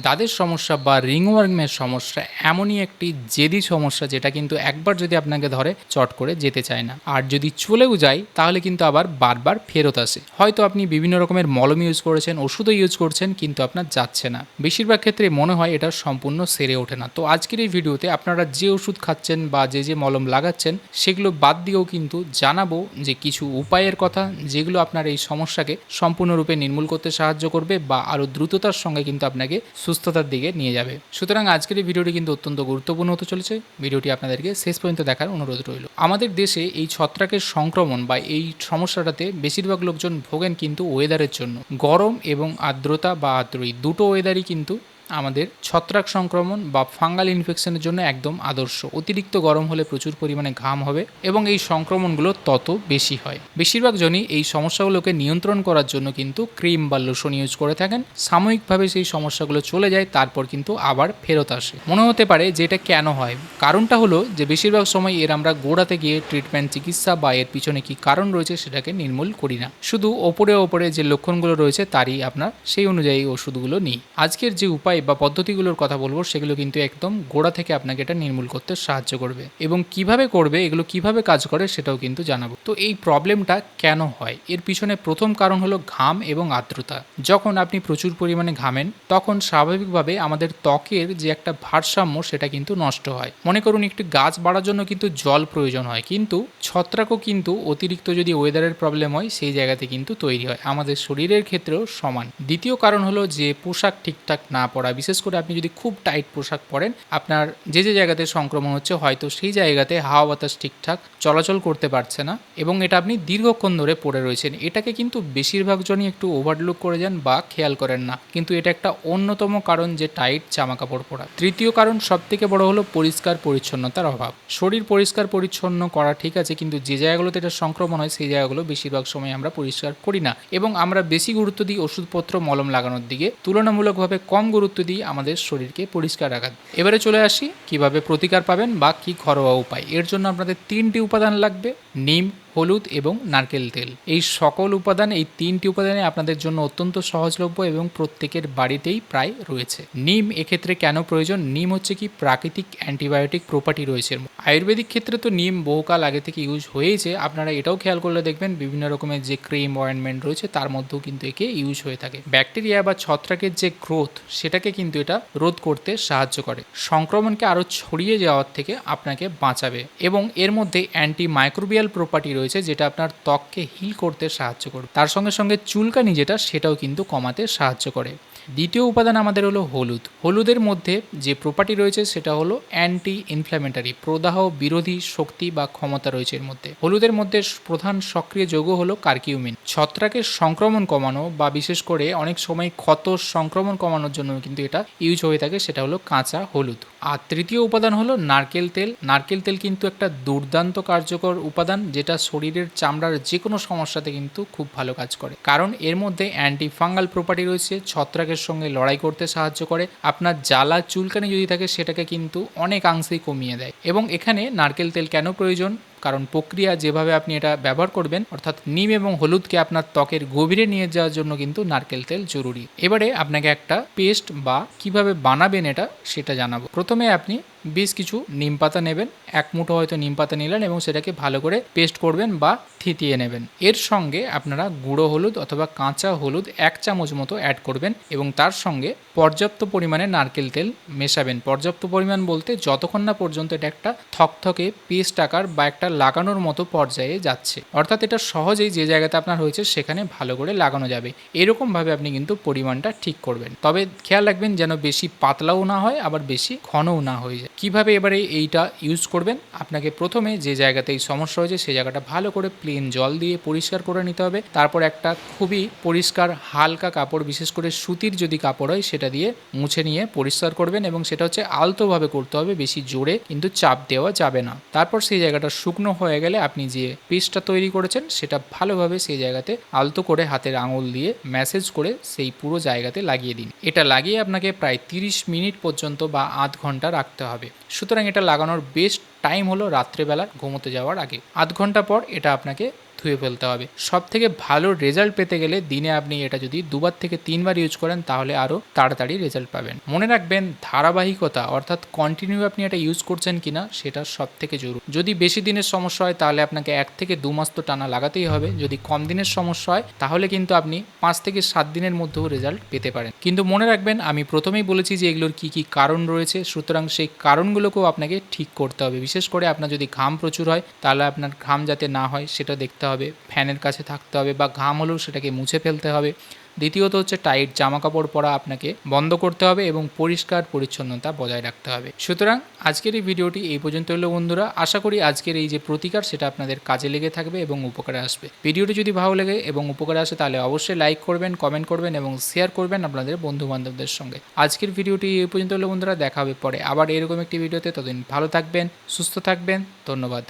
দাঁতের সমস্যা বা রিংওয়ার্মের সমস্যা এমনই একটি জেদি সমস্যা যেটা কিন্তু একবার যদি আপনাকে ধরে, চট করে যেতে চায় না। আর যদি চলেও যায়, তাহলে কিন্তু আবার বারবার ফেরত আসে। হয়তো আপনি বিভিন্ন রকমের মলম ইউজ করেছেন, ওষুধও ইউজ করছেন, কিন্তু আপনার যাচ্ছে না। বেশিরভাগ ক্ষেত্রে মনে হয় এটা সম্পূর্ণ সেরে ওঠে না। তো আজকের এই ভিডিওতে আপনারা যে ওষুধ খাচ্ছেন বা যে যে মলম লাগাচ্ছেন, সেগুলো বাদ দিয়েও কিন্তু জানাব যে কিছু উপায়ের কথা যেগুলো আপনার এই সমস্যাকে সম্পূর্ণরূপে নির্মূল করতে সাহায্য করবে বা আরও দ্রুততার সঙ্গে কিন্তু আপনাকে সুস্থতার দিকে নিয়ে যাবে। সুতরাং আজকের এই ভিডিওটি কিন্তু অত্যন্ত গুরুত্বপূর্ণ হতে চলেছে। ভিডিওটি আপনাদেরকে শেষ পর্যন্ত দেখার অনুরোধ রইল। আমাদের দেশে এই ছত্রাকের সংক্রমণ বা এই সমস্যাটাতে বেশিরভাগ লোকজন ভোগেন কিন্তু ওয়েদারের জন্য। গরম এবং আর্দ্রতা বা আর্দ্র এই দুটো ওয়েদারই কিন্তু আমাদের ছত্রাক সংক্রমণ বা ফাঙ্গাল ইনফেকশনের জন্য একদম আদর্শ। অতিরিক্ত গরম হলে প্রচুর পরিমাণে ঘাম হবে এবং এই সংক্রমণগুলো তত বেশি হয়। বেশিরভাগ জনই এই সমস্যাগুলোকে নিয়ন্ত্রণ করার জন্য কিন্তু ক্রিম বা লোশন ইউজ করে থাকেন। সাময়িকভাবে সেই সমস্যাগুলো চলে যায়, তারপর কিন্তু আবার ফেরত আসে। মনে হতে পারে যে এটা কেন হয়? কারণটা হলো যে বেশিরভাগ সময় এর আমরা গোড়াতে গিয়ে ট্রিটমেন্ট চিকিৎসা বা এর পিছনে কি কারণ রয়েছে সেটাকে নির্মূল করি না। শুধু ওপরে ওপরে যে লক্ষণগুলো রয়েছে তারই আপনার সেই অনুযায়ী ওষুধগুলো নিই। আজকের যে উপায় বা পদ্ধতিগুলোর কথা বলব, সেগুলো কিন্তু একদম গোড়া থেকে আপনাকে এটা নির্মূল করতে সাহায্য করবে। এবং কীভাবে করবে, এগুলো কীভাবে কাজ করে সেটাও কিন্তু জানাব। তো এই প্রবলেমটা কেন হয়? এর পিছনে প্রথম কারণ হলো ঘাম এবং আর্দ্রতা। যখন আপনি প্রচুর পরিমাণে ঘামেন, তখন স্বাভাবিকভাবে আমাদের ত্বকের যে একটা ভারসাম্য, সেটা কিন্তু নষ্ট হয়। মনে করুন একটি গাছ বাড়ার জন্য কিন্তু জল প্রয়োজন হয়, কিন্তু ছত্রাকও কিন্তু অতিরিক্ত যদি ওয়েদারের প্রবলেম হয়, সেই জায়গাতে কিন্তু তৈরি হয়। আমাদের শরীরের ক্ষেত্রেও সমান। দ্বিতীয় কারণ হলো যে পোশাক ঠিকঠাক না পরা বিশেষ করে আপনি যদি খুব টাইট পোশাক পরেন, আপনার যে যে জায়গাতে সংক্রমণ হচ্ছে, হয়তো সেই জায়গাতে হাওয়া বাতাস ঠিকঠাক চলাচল করতে পারছে না এবং এটা আপনি দীর্ঘক্ষণ ধরে পড়ে রয়েছেন। এটাকে কিন্তু বেশিরভাগ জনই একটু ওভারলুক করে যান বা খেয়াল করেন না। কিন্তু এটা একটা অন্যতম কারণ যে, টাইট জামা কাপড় পরা। তৃতীয় কারণ সব থেকে বড় হলো পরিষ্কার পরিচ্ছন্নতার অভাব। শরীর পরিষ্কার পরিচ্ছন্ন করা ঠিক আছে, কিন্তু যে জায়গাগুলোতে এটা সংক্রমণ হয়, সেই জায়গাগুলো বেশিরভাগ সময় আমরা পরিষ্কার করি না। এবং আমরা বেশি গুরুত্ব দিই ওষুধপত্র মলম লাগানোর দিকে। তুলনামূলকভাবে কম গুরুত্ব দিই আমাদের শরীরকে পরিষ্কার রাখা এবারে চলে আসি, কীভাবে প্রতিকার পাবেন বা কি ঘরোয়া উপায়। এর জন্য আপনাদের তিনটি উপাদান লাগবে, নিম, হলুদ এবং নারকেল তেল। এই সকল উপাদান, এই তিনটি উপাদানে আপনাদের জন্য অত্যন্ত সহজলভ্য এবং প্রত্যেকের বাড়িতেই প্রায় রয়েছে। নিম এক্ষেত্রে কেন প্রয়োজন? নিম হচ্ছে কি প্রাকৃতিক অ্যান্টিবায়োটিক প্রপার্টি রয়েছে। আয়ুর্বেদিক ক্ষেত্রে তো নিম বহুকাল আগে থেকে ইউজ হয়েছে। আপনারা এটাও খেয়াল করলে দেখবেন বিভিন্ন রকমের যে ক্রিম অয়েন্টমেন্ট রয়েছে, তার মধ্যেও কিন্তু একে ইউজ হয়ে থাকে। ব্যাকটেরিয়া বা ছত্রাকের যে গ্রোথ সেটাকে কিন্তু এটা রোধ করতে সাহায্য করে। সংক্রমণকে আরও ছড়িয়ে যাওয়ার থেকে আপনাকে বাঁচাবে এবং এর মধ্যে অ্যান্টি মাইক্রোবিয়াল প্রপার্টি রয়েছে, যেটা আপনার ত্বককে হিল করতে সাহায্য করবে। তার সঙ্গে সঙ্গে চুলকানি যেটা, সেটাও কিন্তু কমাতে সাহায্য করে। দ্বিতীয় উপাদান আমাদের হলো হলুদ। হলুদের মধ্যে যে প্রপার্টি রয়েছে, সেটা হলো অ্যান্টি ইনফ্ল্যামেটারি প্রদাহ বিরোধী শক্তি বা ক্ষমতা রয়েছে এর মধ্যে। হলুদের মধ্যে প্রধান সক্রিয় যৌগ হলো কার্কিউমিন। ছত্রাকের সংক্রমণ কমানো বা বিশেষ করে অনেক সময় ক্ষত সংক্রমণ কমানোর জন্য কিন্তু এটা ইউজ হয়ে থাকে, সেটা হলো কাঁচা হলুদ। আর তৃতীয় উপাদান হলো নারকেল তেল। নারকেল তেল কিন্তু একটা দুর্দান্ত কার্যকর উপাদান, যেটা শরীরের চামড়ার যে কোনো সমস্যাতে কিন্তু খুব ভালো কাজ করে। কারণ এর মধ্যে অ্যান্টি ফাঙ্গাল প্রপার্টি রয়েছে, ছত্রাকের সঙ্গে লড়াই করতে সাহায্য করে। আপনার জ্বালা চুলকানি যদি থাকে, সেটাকে কিন্তু অনেকাংশেই কমিয়ে দেয়। এবং এখানে নারকেল তেল কেন প্রয়োজন? কারণ প্রক্রিয়া যেভাবে আপনি এটা ব্যবহার করবেন, অর্থাৎ নিম এবং হলুদকে আপনার ত্বকের গভীরে নিয়ে যাওয়ার জন্য কিন্তু নারকেল তেল জরুরি। এবারে আপনাকে একটা পেস্ট বা কীভাবে বানাবেন এটা, সেটা জানাব। প্রথমে আপনি বেশ কিছু নিম পাতা নেবেন, এক মুঠো হয়তো নিম পাতা নিলেন এবং সেটাকে ভালো করে পেস্ট করবেন বা থিতিয়ে নেবেন। এর সঙ্গে আপনারা গুঁড়ো হলুদ অথবা কাঁচা হলুদ এক চামচ মতো অ্যাড করবেন এবং তার সঙ্গে পর্যাপ্ত পরিমাণে নারকেল তেল মেশাবেন। পর্যাপ্ত পরিমাণ বলতে যতক্ষণ না পর্যন্ত এটা একটা থকথকে পেস্ট আকার বা একটা লাগানোর মতো পর্যায়ে যাচ্ছে। অর্থাৎ এটা সহজেই যে জায়গাতে আপনার হয়েছে সেখানে ভালো করে লাগানো যাবে। এরকমভাবে আপনি কিন্তু পরিমাণটা ঠিক করবেন। তবে খেয়াল রাখবেন যেন বেশি পাতলাও না হয়, আবার বেশি ঘনও না হয়ে যায়। কীভাবে এবারে এইটা ইউজ করবেন? আপনাকে প্রথমে যে জায়গাতে এই সমস্যা হয়েছে সেই জায়গাটা ভালো করে প্লেন জল দিয়ে পরিষ্কার করে নিতে হবে। তারপর একটা খুবই পরিষ্কার হালকা কাপড়, বিশেষ করে সুতির যদি কাপড় হয়, সেটা দিয়ে মুছে নিয়ে পরিষ্কার করবেন এবং সেটা হচ্ছে আলতোভাবে করতে হবে, বেশি জোরে কিন্তু চাপ দেওয়া যাবে না। তারপর সেই জায়গাটা শুকনো হয়ে গেলে আপনি যে পেস্টটা তৈরি করেছেন, সেটা ভালোভাবে সেই জায়গাতে আলতো করে হাতের আঙুল দিয়ে ম্যাসেজ করে সেই পুরো জায়গাতে লাগিয়ে দিন। এটা লাগিয়ে আপনাকে প্রায় তিরিশ মিনিট পর্যন্ত বা আধ ঘণ্টা রাখতে হবে। সুতরাং এটা লাগানোর বেস্ট টাইম হলো রাত্রেবেলা ঘুমোতে যাওয়ার আগে। আধ ঘণ্টা পর এটা আপনাকে ধুয়ে ফেলতে হবে। সব থেকে ভালো রেজাল্ট পেতে গেলে দিনে আপনি এটা যদি দুবার থেকে তিনবার ইউজ করেন, তাহলে আরও তাড়াতাড়ি রেজাল্ট পাবেন। মনে রাখবেন, ধারাবাহিকতা অর্থাৎ কন্টিনিউ আপনি এটা ইউজ করছেন কিনা, সেটা সব থেকে জরুরি। যদি বেশি দিনের সমস্যা হয়, তাহলে আপনাকে এক থেকে দু মাস তো টানা লাগাতেই হবে। যদি কম দিনের সমস্যা হয়, তাহলে কিন্তু আপনি পাঁচ থেকে সাত দিনের মধ্যেও রেজাল্ট পেতে পারেন। কিন্তু মনে রাখবেন, আমি প্রথমেই বলেছি যে এগুলোর কি কি কারণ রয়েছে, সুতরাং সেই কারণগুলোকেও আপনাকে ঠিক করতে হবে। বিশেষ করে আপনার যদি ঘাম প্রচুর হয়, তাহলে আপনার ঘাম যাতে না হয়, সেটা দেখতে হবে, ফ্যানের কাছে থাকতে হবে বা ঘাম হলেও সেটাকে মুছে ফেলতে হবে। দ্বিতীয়ত হচ্ছে টাইট জামা কাপড় পরা আপনাকে বন্ধ করতে হবে এবং পরিষ্কার পরিচ্ছন্নতা বজায় রাখতে হবে। সুতরাং আজকের এই ভিডিওটি এই পর্যন্ত হলো বন্ধুরা। আশা করি আজকের এই যে প্রতিকার সেটা আপনাদের কাজে লেগে থাকবে এবং উপকারে আসবে। ভিডিওটি যদি ভালো লাগে এবং উপকারে আসে তাহলে অবশ্যই লাইক করবেন, কমেন্ট করবেন এবং শেয়ার করবেন আপনাদের বন্ধু বান্ধবদের সঙ্গে। আজকের ভিডিওটি এই পর্যন্ত হলো বন্ধুরা। দেখা হবে পরে আবার এরকম একটি ভিডিওতে। ততদিন ভালো থাকবেন, সুস্থ থাকবেন। ধন্যবাদ।